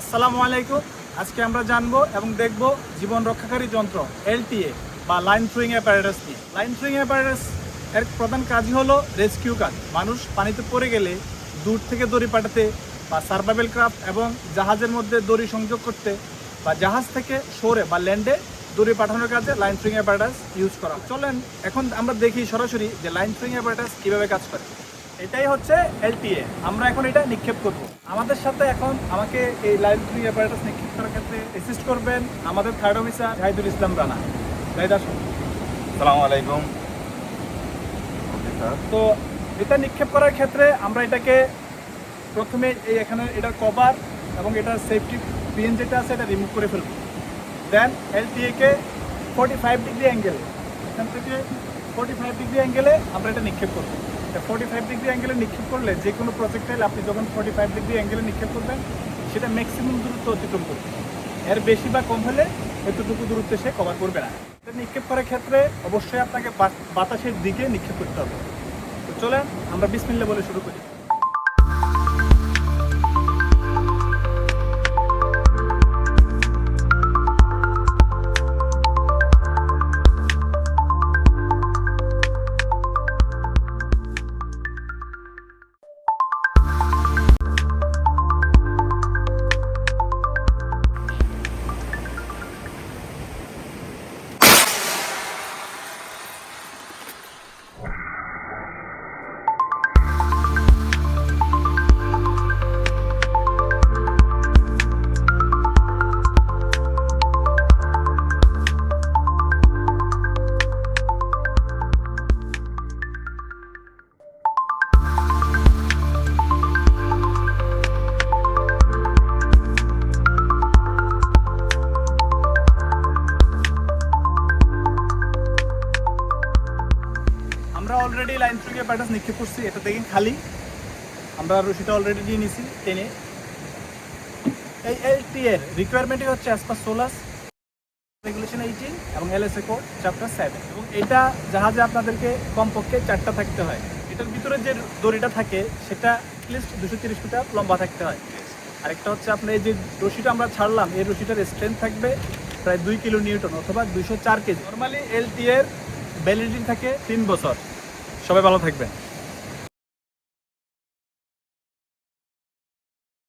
আসসালামু আলাইকুম। আজকে আমরা জানব এবং দেখব জীবন রক্ষাকারী যন্ত্র, এলটিএ, বা লাইন থ্রুইং অ্যাপারেটাস নিয়ে লাইন থ্রুইং অ্যাপারেটাস এর প্রধান কাজই হলো রেস্কিউ কাজ। মানুষ পানিতে পড়ে গেলে দূর থেকে দড়ি পাঠাতে বা সার্ভাইভাল ক্রাফট এবং জাহাজের মধ্যে দড়ি সংযোগ করতে বা জাহাজ থেকে সরে বা ল্যান্ডে দড়ি পাঠানোর কাজে লাইন থ্রুইং অ্যাপারেটাস ইউজ করা চলেন, এখন আমরা দেখি সরাসরি যে লাইন থ্রুইং অ্যাপারেটাস কীভাবে কাজ করে। এটাই হচ্ছে এলটিএ আমরা এখন এটা নিক্ষেপ করব। আমাদের সাথে এখন আমাকে এই লাইন থ্রি অ্যাপারেটাস নিক্ষেপ করার ক্ষেত্রে অ্যাসিস্ট করবেন আমাদের থার্ড অফিসার জাহিদুল ইসলাম রানা। জাহিদ আসুন। সালামু আলাইকুম। তো এটা নিক্ষেপ করার ক্ষেত্রে আমরা এটাকে প্রথমে এই এখানে এটার কভার এবং এটার সেফটি পিন যেটা আছে এটা রিমুভ করে ফেলব। দেন এলটিএকে ফোর্টি ফাইভ ডিগ্রি অ্যাঙ্গেল এখান থেকে ফোর্টি ফাইভ ডিগ্রি অ্যাঙ্গেলে আমরা এটা নিক্ষেপ করব। ফোর্টি ফাইভ ডিগ্রি অ্যাঙ্গেলে নিক্ষেপ করলে যে কোনো প্রজেক্টাইল আপনি যখন ফোর্টি ফাইভ ডিগ্রি অ্যাঙ্গেলে নিক্ষেপ করবেন, সেটা ম্যাক্সিমাম দূরত্ব অতিক্রম করবে। এর বেশি বা কম হলে এতটুকু দূরত্বে সে কভার করবে না। এটা নিক্ষেপ করার ক্ষেত্রে অবশ্যই আপনাকে বাতাসের দিকে নিক্ষেপ করতে হবে। তো চলেন আমরা বিসমিল্লা বলে শুরু করি। আমরা অলরেডি লাইন থেকে প্যাটার্স নিক্ষেপ করছি, এটা দেখেন খালি। আমরা রশিটা অলরেডি নিয়ে নিছি, টেনে। এই এলটি এর রিকোয়ারমেন্টই হচ্ছে as per SOLAS regulation eighteen এবং এলএসএ কোড চ্যাপ্টার সেভেন এবং এটা জাহাজে আপনাদেরকে কমপক্ষে চারটা থাকতে হয়। এটার ভিতরে যে দড়িটা থাকে, সেটা লিস্ট দুশো তিরিশ মিটার লম্বা থাকতে হয়। আরেকটা হচ্ছে আপনার এই যে রশিটা আমরা ছাড়লাম, এই রশিটার স্ট্রেংথ থাকবে প্রায় দুই কিলো নিউটন অথবা দুশো চার কেজি। নর্মালি এলটি এর ভ্যালিডিটি থাকে তিন বছর। সবাই ভালো থাকবেন।